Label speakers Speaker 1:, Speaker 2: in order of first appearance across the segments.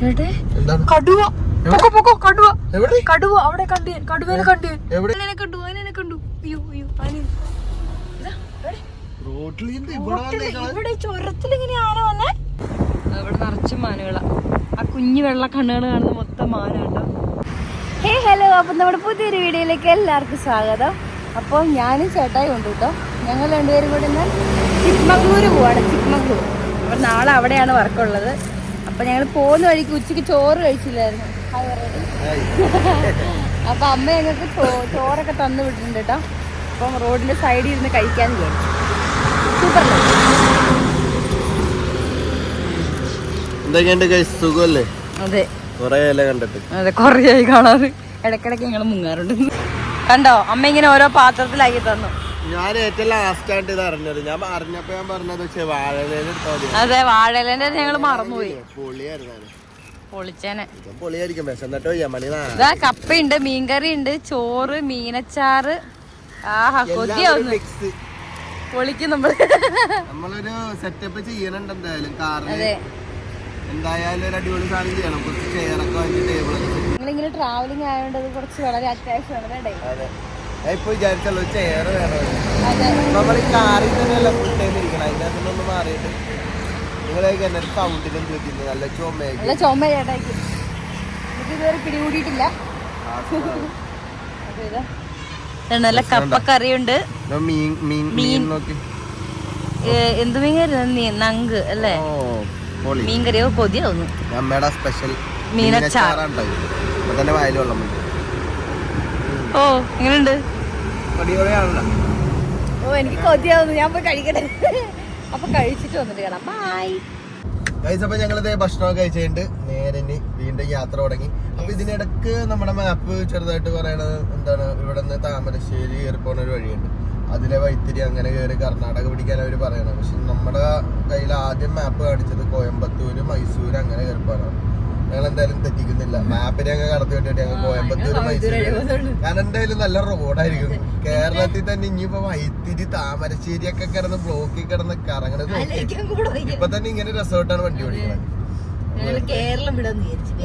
Speaker 1: ചേട്ടേ
Speaker 2: എന്താണ്?
Speaker 1: കടുവ. പൊക്കോ പൊക്കോ കടുവ.
Speaker 2: എവിടെ?
Speaker 1: കടുവ അവിടെ കണ്ടു കടുവേനെ കണ്ടു
Speaker 2: എവിടെ?
Speaker 1: അതിനെ കണ്ടു അതിനെ കണ്ടു. അയ്യോ അയ്യോ അതിന്. ഇതാ, ഇവിടെ. ചുരത്തിൽ ഇങ്ങനെ ആന വന്നേ? ഇവിടെ നിറച്ച് മാനുകളാ. ആ കുഞ്ഞു വെള്ള കണ്ണുകൾ കാണുന്ന മൊത്തം മാനാട്ടോ ഹേ ഹലോ അപ്പം നമ്മുടെ പുതിയൊരു വീഡിയോയിലേക്ക് എല്ലാവർക്കും സ്വാഗതം. അപ്പോൾ ഞാനും ചേട്ടായി ഉണ്ട് കേട്ടോ. ഞങ്ങൾ രണ്ടുപേരും കൂടെ ഇന്ന് ചിക്മംഗ്ലൂർ പോവാണ്. ചിക്മംഗ്ലൂർ. അപ്പോൾ നാളെ അവിടെയാണ് വർക്കുള്ളത് അപ്പോൾ ഞങ്ങൾ പോകുന്ന വഴിക്ക് ഉച്ചയ്ക്ക് ചോറ് കഴിച്ചില്ലായിരുന്നു. അപ്പൊ അമ്മ ഞങ്ങൾക്ക് ചോറൊക്കെ തന്നു വിട്ടിട്ടുണ്ട് കേട്ടോ. അപ്പം റോഡിന്റെ സൈഡിൽ ഇരുന്ന് കഴിക്കാൻ വിചാരിച്ചു. സൂപ്പർ
Speaker 2: സുഖമല്ലേ?
Speaker 1: അതെ.
Speaker 2: കൊറേ
Speaker 1: അതെ കാണാറ്. ഇടക്കിടക്ക് ഞങ്ങൾ മുങ്ങാറുണ്ട്. കണ്ടോ? അമ്മ ഇങ്ങനെ ഓരോ പാത്രത്തിലാക്കി തന്നു.
Speaker 2: ഞാൻ ഏറ്റവും ലാസ്റ്റ് ആയിട്ട് ഇത് അറിഞ്ഞത്. ഞാൻ അറിഞ്ഞപ്പോ ഞാൻ പറഞ്ഞത് പക്ഷേ മതി.
Speaker 1: അതെ വാഴയിലെ ഞങ്ങൾ മറന്നുപോയി.
Speaker 2: പൊളിയായിരുന്നു.
Speaker 1: പൊളിച്ചേനെ.
Speaker 2: പൊളിയായിരിക്കും
Speaker 1: ഇതാ കപ്പയുണ്ട് മീൻകറി ഉണ്ട് ചോറ് മീനച്ചാറ്. ആഹാ കൊതിയാവുന്നു. പൊളിക്കും നമ്മൾ.
Speaker 2: നമ്മളൊരു സെറ്റപ്പ് ചെയ്യണുണ്ട് എന്തായാലും എന്തായാലും ഒരു അടിപൊളി സാധനം ചെയ്യണം. കുറച്ച് ചെയറൊക്കെ വാങ്ങി ടേബിളൊക്കെ
Speaker 1: ട്രാവലിംഗ് ആയതുകൊണ്ട് അത് കുറച്ച് വളരെ അത്യാവശ്യമാണ് കേട്ടോ
Speaker 2: അതെ ഞാൻ ഇപ്പൊ വിചാരിച്ചല്ലോ ചെയർ വേറെ നമ്മൾ ഈ കാറിൽ തന്നെയല്ല ഫുൾ ടൈം ഇരിക്കണം. അതിന്റെ അകത്തുനിന്ന് മാറിയിട്ട് നിങ്ങളൊക്കെ എന്നെ സൗണ്ടിലും വിളിക്കുന്നത് നല്ല ചുമയൊക്കെ.
Speaker 1: നല്ല ഇതുവരെ പിടികൂടിയിട്ടില്ല. കപ്പക്കറിയുണ്ട്.
Speaker 2: ഇതാ മീൻ മീൻ മീൻ. എന്ത്
Speaker 1: ഏ, എന്ത് മീൻകറി നങ്ക് അല്ലേ?
Speaker 2: ഓ പൊളി.
Speaker 1: മീൻകറിയോ കൊതിയാവുന്നു
Speaker 2: അമ്മയുടെ സ്പെഷ്യൽ
Speaker 1: മീനച്ചാർ.
Speaker 2: തന്നെ വായിൽ വെള്ളം വന്നു
Speaker 1: ഓ എങ്ങനെയുണ്ട് ഓ എനിക്ക് കൊതിയാവുന്നു. ഞാൻ പോയി കഴിക്കട്ടെ. അപ്പൊ കഴിച്ചിട്ട് വന്നിട്ട് കാണാം. ബൈ
Speaker 2: ഗൈസ് അപ്പൊ ഞങ്ങൾ ഇതേ ഭക്ഷണമൊക്കെ കഴിച്ചിട്ട് നേരെ ഇനി വീണ്ടും യാത്ര തുടങ്ങി. അപ്പൊ ഇതിനിടക്ക് നമ്മുടെ മാപ്പ് ചെറുതായിട്ട് പറയണത് എന്താണ്? ഇവിടെ നിന്ന് താമരശ്ശേരി കയറി പോകുന്ന ഒരു വഴിയുണ്ട്. അതിലെ വൈത്തിരി അങ്ങനെ കയറി കർണാടക പിടിക്കാൻ അവർ പറയണം പക്ഷെ നമ്മുടെ കയ്യിൽ ആദ്യം മാപ്പ് കാണിച്ചത് കോയമ്പത്തൂര് മൈസൂർ അങ്ങനെ കയറി പോകാനാണ് ഞങ്ങൾ എന്തായാലും തെറ്റിക്കുന്നില്ല. മാപ്പിനെ അങ്ങ് കടത്തി വിട്ടിട്ട് ഞങ്ങൾ കോയമ്പത്തൂർ മൈസൂർ. കാരണം എന്തായാലും നല്ല റോഡായിരിക്കും. കേരളത്തിൽ തന്നെ ഇനിയിപ്പോ വൈത്തിരി താമരശ്ശേരി ഒക്കെ കിടന്ന് ബ്ലോക്കിൽ കിടന്ന് കറങ്ങണത് ഇപ്പൊ തന്നെ ഇങ്ങനെ റിസോർട്ടാണ് വണ്ടി ഓടിക്കുന്നത്
Speaker 1: കേരളം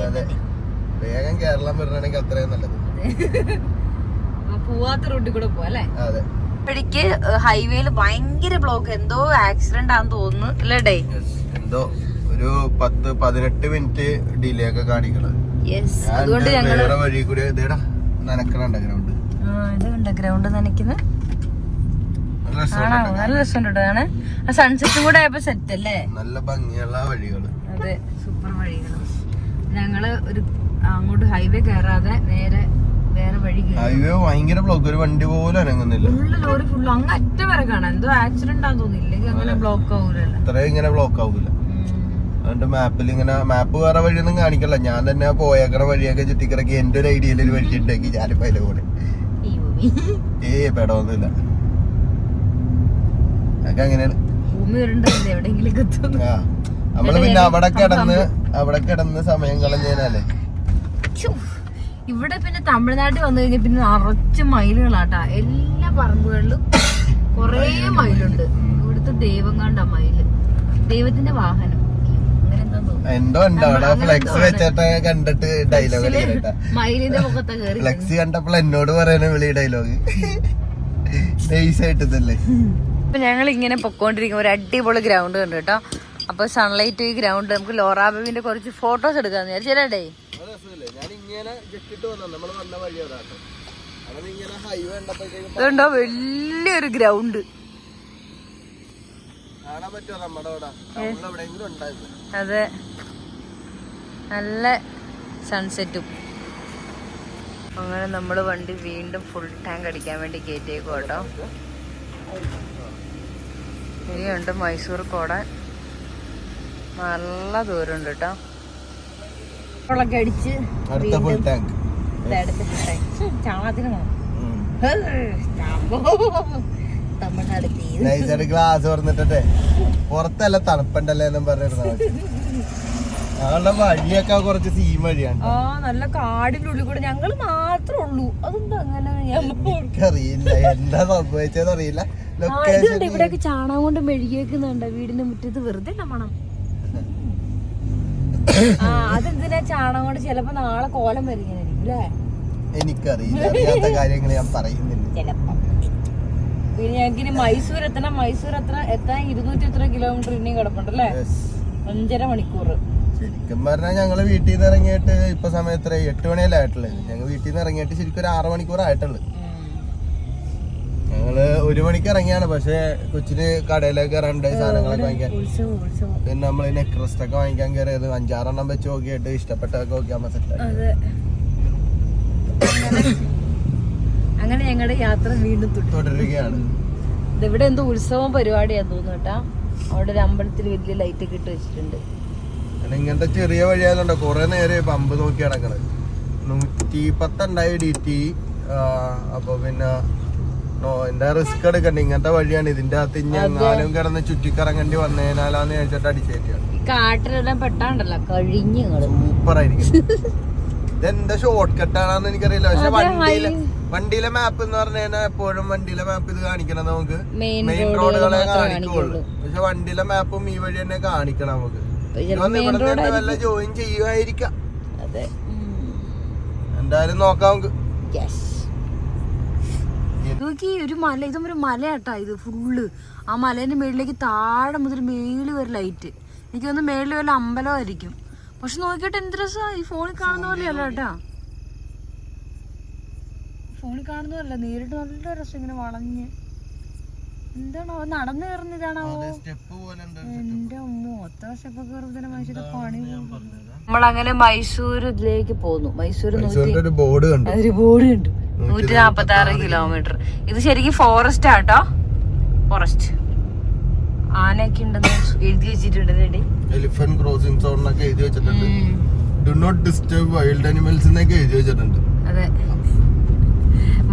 Speaker 2: അതെ. വേഗം കേരളം വരണമെങ്കിൽ അത്രയും നല്ലത്.
Speaker 1: പോവാത്ത റൂട്ടിൽ കൂടെ പോവാല്ലേ
Speaker 2: അതെ.
Speaker 1: ഇപ്പോഴേക്ക് ഹൈവേയിൽ ഭയങ്കര ബ്ലോക്ക്. എന്തോ ആക്സിഡന്റ് ആണെന്ന് തോന്നുന്നു. അല്ലേ ഡേ
Speaker 2: എന്തോ? ഒരു പത്ത് പതിനെട്ട് മിനിറ്റ് ഡിലേ ഒക്കെ കാണിക്കണത് വേറെ വഴി കൂടി ഇതേടാ നനക്കണുണ്ട് ഗ്രൗണ്ട്
Speaker 1: ഗ്രൗണ്ട് നനയ്ക്കുന്ന.
Speaker 2: നല്ല
Speaker 1: സൺസെറ്റ്
Speaker 2: രസമുണ്ട്
Speaker 1: ആ സൺസെറ്റും കൂടെ ആയപ്പോ സെറ്റ് അല്ലേ?
Speaker 2: നല്ല ഭംഗിയുള്ള വഴികൾ.
Speaker 1: അതെ സൂപ്പർ വഴികൾ. ഞങ്ങൾ ഒരു അങ്ങോട്ട് ഹൈവേ കയറാതെ നേരെ വേറെ വഴി
Speaker 2: ഹൈവേ ഭയങ്കര ബ്ലോക്ക് ഒരു വണ്ടി പോലും അനങ്ങുന്നില്ല.
Speaker 1: ഫുള്ള് ലോറി ഫുള്ള് അങ്ങ് അറ്റ വരെ കാണാം. എന്തോ ആക്സിഡന്റ് ആണെന്ന് തോന്നുന്നു. അങ്ങനെ ബ്ലോക്ക് ആവൂലല്ലോ.
Speaker 2: ഇത്രയും ഇങ്ങനെ ബ്ലോക്ക് ആവൂല. അതുകൊണ്ട് മാപ്പിൽ ഇങ്ങനെ മാപ്പ് വേറെ വഴിയൊന്നും കാണിക്കല്ല ഞാൻ തന്നെ പോയേക്കണ വഴിയൊക്കെ ചുറ്റിക്കിറക്കി എന്റെ ഒരു ഐഡിയയിൽ ഒരു വഴി ഉണ്ടാക്കി ഞാനിപ്പോ അതിലെ കൂടെ. ഏ പെടൊന്നുമില്ല അതൊക്കെ അങ്ങനെയാണ്. ആ നമ്മൾ പിന്നെ അവിടെ കിടന്ന് അവിടെ കിടന്ന് സമയം കളഞ്ഞാലേ
Speaker 1: ഛു, ഇവിടെ പിന്നെ തമിഴ്നാട്ടിൽ വന്നു കഴിഞ്ഞാൽ പിന്നെ നിറച്ച് മയിലുകളാട്ടാ. എല്ലാ പറമ്പുകളിലും കൊറേ മയിലുണ്ട്. ഇവിടുത്തെ ദൈവം കണ്ട മയിൽ. ദൈവത്തിന്റെ വാഹനം. എന്താ
Speaker 2: ഉണ്ട്? അവിടെ ഫ്ലെക്സ് വെച്ചിട്ട് കണ്ടിട്ട് ഡയലോഗ് ഫ്ലെക്സ് കണ്ടപ്പോൾ എന്നോട് പറയണ വിളി ഡയലോഗ് നൈസ് ആയിട്ട് ഇതല്ലേ
Speaker 1: ഇപ്പൊ ഞങ്ങൾ ഇങ്ങനെ പൊക്കോണ്ടിരിക്കും ഒരു അടിപൊളി ഗ്രൗണ്ട് കണ്ടു കേട്ടോ. അപ്പൊ സൺലൈറ്റ് ഈ ഗ്രൗണ്ട് നമുക്ക് ലോറാബിന്റെ കുറച്ച് ഫോട്ടോസ് എടുക്കാന്ന് വിചാരിച്ചല്ലേ ഇതുണ്ടോ? വലിയൊരു
Speaker 2: ജസ്റ്റ്
Speaker 1: അതെ. നല്ല സൺസെറ്റും അങ്ങനെ നമ്മൾ വണ്ടി വീണ്ടും ഫുൾ ടാങ്ക് അടിക്കാൻ വേണ്ടി കയറ്റിയേക്കും കേട്ടോ. ഇനിയുണ്ട് മൈസൂർ കോട. നല്ല ദൂരമുണ്ട് കേട്ടോ. വെള്ളമൊക്കെ അടിച്ച്
Speaker 2: നൈസായിട്ട് ഗ്ലാസ് തുറന്നിട്ടെ പുറത്തല്ല തണുപ്പുണ്ടല്ലേ എന്നും പറഞ്ഞിരുന്നു ഞങ്ങളുടെ വഴിയൊക്കെ കുറച്ച് സീം വഴിയാണ്.
Speaker 1: ആ നല്ല കാടിന്റെ ഉള്ളിൽ കൂടെ ഞങ്ങൾ മാത്രമേ ഉള്ളൂ. അതെന്താ അങ്ങനെ?
Speaker 2: എന്താ സംഭവിച്ചത് അറിയില്ല.
Speaker 1: ഇവിടെയൊക്കെ ചാണകം കൊണ്ട് മെഴുകിയേക്കുന്നുണ്ട്. വീടിന്റെ മുറ്റത്ത് വെറുതെ മണം. ആ അതെന്തിനാ ചാണകം കൊണ്ട് ചിലപ്പോ നാളെ കോലം വരികയായിരിക്കും അല്ലേ?
Speaker 2: എനിക്കറിയില്ല. അറിയാത്ത കാര്യങ്ങൾ ഞാൻ പറയുന്നില്ല.
Speaker 1: ചിലപ്പോ പിന്നെ ഞങ്ങൾക്ക് ഇനി മൈസൂർ എത്തണം? മൈസൂർ എത്ര എത്താൻ ഇരുന്നൂറ്റി എത്ര കിലോമീറ്റർ ഇനിയും കിടപ്പുണ്ടല്ലേ
Speaker 2: അല്ലേ?
Speaker 1: അഞ്ചര മണിക്കൂർ
Speaker 2: ശരിക്കും പറഞ്ഞാൽ ഞങ്ങൾ വീട്ടിൽ നിന്ന് ഇറങ്ങിയിട്ട് ഇപ്പൊ സമയത്ത് എട്ട് മണിയല്ലേ ആയിട്ടുള്ളത് ഞങ്ങൾ വീട്ടിൽ നിന്ന് ഇറങ്ങിയിട്ട് ശരിക്കും ഒരു ആറ് മണിക്കൂർ ആയിട്ടുള്ളു. ഞങ്ങൾ ഒരു മണിക്ക് ഇറങ്ങിയാണ്. പക്ഷെ കൊച്ചിന് കടയിലേക്ക് കയറാണ്ട് സാധനങ്ങളൊക്കെ വാങ്ങിക്കാൻ പിന്നെ നമ്മൾ നെക്രസ്റ്റ് ഒക്കെ വാങ്ങിക്കാൻ കയറിയത് അഞ്ചാറെണ്ണം വെച്ച് നോക്കിയിട്ട് ഇഷ്ടപ്പെട്ടതൊക്കെ നോക്കിയാൽ സെറ്റ്
Speaker 1: അതെ. അങ്ങനെ ഞങ്ങളുടെ യാത്ര വീണ്ടും തുടരും.
Speaker 2: തുടരുകയാണ്.
Speaker 1: ഇതിവിടെ എന്തോ ഉത്സവം പരിപാടിയാന്ന് തോന്നുന്നു കേട്ടാ. അവിടെ ഒരു അമ്പലത്തിൽ വലിയ ലൈറ്റ് ഒക്കെ ഇട്ട് വെച്ചിട്ടുണ്ട്.
Speaker 2: ഇങ്ങനത്തെ ചെറിയ വഴിയായതുകൊണ്ട് കുറെ നേരെ പമ്പ് നോക്കി നടക്കണത് നൂറ്റി പത്തുണ്ടായി ഡി ടി അപ്പൊ പിന്നെ നോ എന്താ റിസ്ക് എടുക്കണ്ട? ഇങ്ങനത്തെ വഴിയാണ്. ഇതിന്റെ അകത്ത് ഇനി എങ്ങാനും കിടന്ന് ചുറ്റിക്കറങ്ങേണ്ടി വന്നതിനാലാന്ന് ചോദിച്ചിട്ട് അടിച്ചേറ്റിയാണ്
Speaker 1: ഈ കാട്ടിലെല്ലാം പെട്ടാണ്ടല്ലോ. കഴിഞ്ഞു നിങ്ങൾ.
Speaker 2: സൂപ്പർ ആയിരിക്കും ഇതെന്താ ഷോർട്ട് കട്ടാണെന്ന് എനിക്കറിയില്ല. പക്ഷെ
Speaker 1: വണ്ടിയിൽ
Speaker 2: വണ്ടിയിലെ മാപ്പ് എന്ന് പറഞ്ഞു കഴിഞ്ഞാൽ എപ്പോഴും വണ്ടിയിലെ മാപ്പ് ഇത് കാണിക്കണം നമുക്ക്.
Speaker 1: മെയിൻ
Speaker 2: റോഡുകളെ കാണിക്കുള്ളൂ. പക്ഷെ വണ്ടിയിലെ മാപ്പും ഈ വഴി തന്നെ കാണിക്കണം നമുക്ക്. വല്ല ജോയിൻ ചെയ്യുമായിരിക്കാം
Speaker 1: അതെ.
Speaker 2: എന്തായാലും നോക്കാം നമുക്ക്.
Speaker 1: നോക്കി ഒരു മല ഇതും ഒരു മലയാട്ടാ ഇത് ഫുള്ള് ആ മലേന്റെ മേളിലേക്ക് താഴെ മുതൽ മേളിൽ വരെ ലൈറ്റ് എനിക്ക് തോന്നുന്നു മേളിൽ വല്ല അമ്പലമായിരിക്കും. പക്ഷെ നോക്കിയിട്ട് എന്ത് രസമാണ് ഈ ഫോണിൽ കാണുന്ന പോലെയല്ല കേട്ടാ. ഫോണിൽ കാണുന്നതല്ല. നേരിട്ട് നല്ല രസം ഇങ്ങനെ വളഞ്ഞ്. എന്താണോ നടന്നു കയറുന്നതാണോ
Speaker 2: സ്റ്റെപ്പ് പോലെ ഉണ്ട്
Speaker 1: എന്റെ അമ്മോ ഒത്ത സ്റ്റെപ്പ് കയറുന്ന മനുഷ്യരുടെ പണി നമ്മളങ്ങനെ മൈസൂർ ഇതിലേക്ക് പോന്നു മൈസൂർ
Speaker 2: ഒരു ബോർഡ് കണ്ടു.
Speaker 1: ഒരു ബോർഡ് ഉണ്ട് നൂറ്റി നാപ്പത്തി ആറ് കിലോമീറ്റർ ഇത് ശരിക്കും ഫോറസ്റ്റ് ആട്ടോ? ഫോറസ്റ്റ് ആനയൊക്കെ ഉണ്ടെന്ന് എഴുതി വെച്ചിട്ടുണ്ട് റെഡി
Speaker 2: എലിഫന്റ് ക്രോസിംഗ് സോൺ എന്നൊക്കെ എഴുതി വെച്ചിട്ടുണ്ട്. Do not disturb wild animals എന്നൊക്കെ എഴുതി വെച്ചിട്ടുണ്ട്.
Speaker 1: അതെ.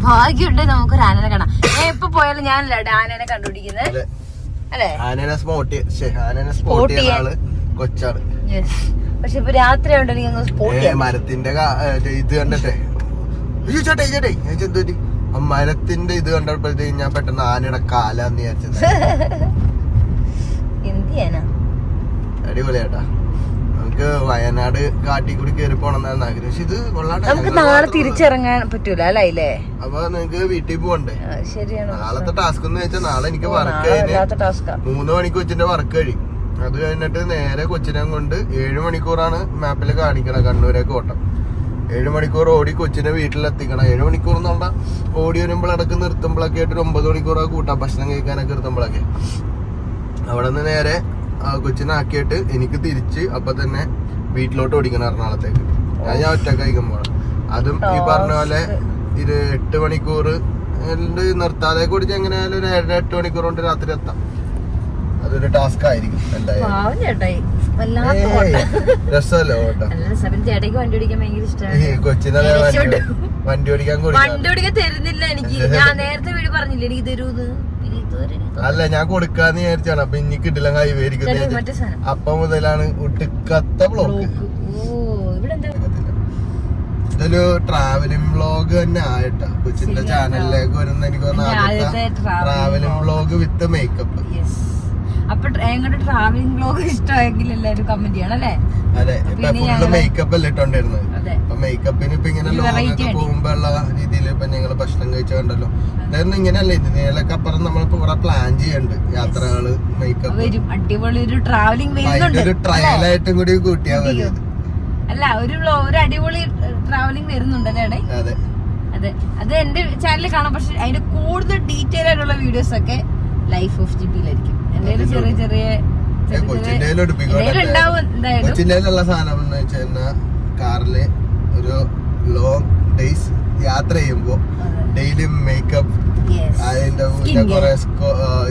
Speaker 1: ഭാഗ്യമുണ്ട് നമുക്കൊരു ആനനെ കാണാം. ഞാൻ എപ്പോ പോയാലും ഞാനല്ല ആനനെ കണ്ടുപിടിക്കുന്നത്.
Speaker 2: അല്ലേ? ആനനെ സ്പോട്ട് ആനനെ സ്പോട്ട്
Speaker 1: Spot
Speaker 2: ചെയ്യുന്ന ആൾ കൊച്ചാണ്.
Speaker 1: പക്ഷെ ഇപ്പൊ രാത്രി
Speaker 2: മരത്തിന്റെ ഇത് കണ്ടട്ടെ. ചേട്ടേ ചേട്ടേ മരത്തിന്റെ ഇത് കണ്ടപ്പോഴത്തേക്ക് ഞാൻ പെട്ടെന്ന് ആനയുടെ കാലാന്ന് വിചാരിച്ചത്.
Speaker 1: എന്ത് ചെയ്യാനാ
Speaker 2: അടിപൊളിയാട്ടാ. നമുക്ക് വയനാട് കാട്ടി കൂടി കയറി പോണെന്നാണ് ആഗ്രഹം. പക്ഷെ ഇത് കൊള്ളാട്ടെ
Speaker 1: നമുക്ക് നാളെ തിരിച്ചിറങ്ങാൻ പറ്റൂല അല്ലേ
Speaker 2: അപ്പൊ നിങ്ങക്ക് വീട്ടിൽ പോകണ്ടേ
Speaker 1: ശരിയാണ്.
Speaker 2: നാളത്തെ ടാസ്ക് എന്ന് വെച്ചാൽ നാളെ എനിക്ക് വർക്ക് മൂന്ന് മണിക്ക് കൊച്ചിന്റെ വർക്ക് കഴിയും. അത് കഴിഞ്ഞിട്ട് നേരെ കൊച്ചിനെ കൊണ്ട് ഏഴ് മണിക്കൂറാണ് മാപ്പിൽ കാണിക്കണം കണ്ണൂരേക്ക് ഓട്ടം. ഏഴ് മണിക്കൂർ ഓടി കൊച്ചിനെ വീട്ടിലെത്തിക്കണം. ഏഴ് മണിക്കൂർ എന്ന് പറഞ്ഞാൽ ഓടി വരുമ്പോഴടക്ക് നിർത്തുമ്പോഴൊക്കെ ആയിട്ട് ഒരു ഒമ്പത് മണിക്കൂറൊക്കെ കൂട്ടാം ഭക്ഷണം കഴിക്കാനൊക്കെ നിർത്തുമ്പോഴൊക്കെ അവിടെ നിന്ന് നേരെ കൊച്ചിനെ ആക്കിയിട്ട് എനിക്ക് തിരിച്ച് അപ്പൊ തന്നെ വീട്ടിലോട്ട് ഓടിക്കണം എറണാകുളത്തേക്ക്. ഞാൻ ഞാൻ ഒറ്റ പോണം. അതും ഈ പറഞ്ഞ പോലെ ഇത് എട്ട് മണിക്കൂർ നിർത്താതെ കുടിച്ച് എങ്ങനെയായാലും ഒരു ഏഴര എട്ട് മണിക്കൂർ കൊണ്ട് രാത്രി എത്താം. അതൊരു ടാസ്ക് ആയിരിക്കും. രസമല്ലേ
Speaker 1: വണ്ടി ഓടിക്കാൻ
Speaker 2: കൊച്ചിനെ വണ്ടി ഓടിക്കാൻ
Speaker 1: വണ്ടി ഓടിക്കാൻ തരുന്നില്ല എനിക്ക്. ഞാൻ നേരത്തെ വീട് പറഞ്ഞില്ലേ എനിക്ക് തരൂന്ന്
Speaker 2: അല്ല ഞാൻ കൊടുക്കാന്ന് വിചാരിച്ചാണ്. അപ്പൊ ഇനി കിട്ടില്ല
Speaker 1: സാധനം?
Speaker 2: അപ്പൊ മുതലാണ് ഒട്ടുക്കത്ത ബ്ലോക്ക് ഇതൊരു ട്രാവലിംഗ് വ്ളോഗ് തന്നെ ആയിട്ടാ. കൊച്ചിന്റെ ചാനലിലേക്ക് വരുന്ന എനിക്ക്
Speaker 1: traveling
Speaker 2: travelling vlog with makeup
Speaker 1: അപ്പൊ ഞങ്ങളുടെ ട്രാവലിംഗ് ബ്ലോഗ് ഇഷ്ടമായെങ്കിൽ എല്ലാവരും കമന്റ് ചെയ്യണം അല്ലേ?
Speaker 2: അതെ ഫുള്ള് മേക്കപ്പ് അല്ലേ ഇട്ടോണ്ടിരുന്നത്? അപ്പൊ മേക്കപ്പിന് ഇപ്പൊ ഇങ്ങനെ
Speaker 1: ലോങ്ങൊക്കെ
Speaker 2: ലോങ്
Speaker 1: variety
Speaker 2: ഒക്കെ പോകുമ്പോ ഉള്ള രീതിയിൽ ഇപ്പൊ ഞങ്ങൾ ഭക്ഷണം കഴിച്ച കണ്ടല്ലോ. ഇതൊന്നും ഇങ്ങനെയല്ല? ഇതിനേലൊക്കെ അപ്പുറം നമ്മളിപ്പോ ഇവിടെ പ്ലാൻ ചെയ്യണ്ട്. യാത്രകൾ മേക്കപ്പ്
Speaker 1: വരും. അടിപൊളി ഒരു ട്രാവലിംഗ് വരുന്നുണ്ട്
Speaker 2: ഒരു ട്രയലായിട്ടും കൂടി കൂട്ടിയാ മതി.
Speaker 1: അല്ല ഒരു ഒരു അടിപൊളി ട്രാവലിംഗ് വരുന്നുണ്ട് അല്ലേ
Speaker 2: അതെ.
Speaker 1: അതെ. അത് എന്റെ ചാനലിൽ കാണാം. പക്ഷെ അതിന്റെ കൂടുതൽ ഡീറ്റെയിൽ ആയിട്ടുള്ള വീഡിയോസ് ഒക്കെ ലൈഫ് ഓഫ് ജി പിയിലായിരിക്കും എന്റെ ചെറിയ ചെറിയ
Speaker 2: സാധനം എന്ന് വെച്ചാൽ കാറിൽ ഒരു ലോങ് ഡേയ്സ് യാത്ര ചെയ്യുമ്പോ ഡെയിലി മേക്കപ്പ്. അതിന്റെ. കുറെ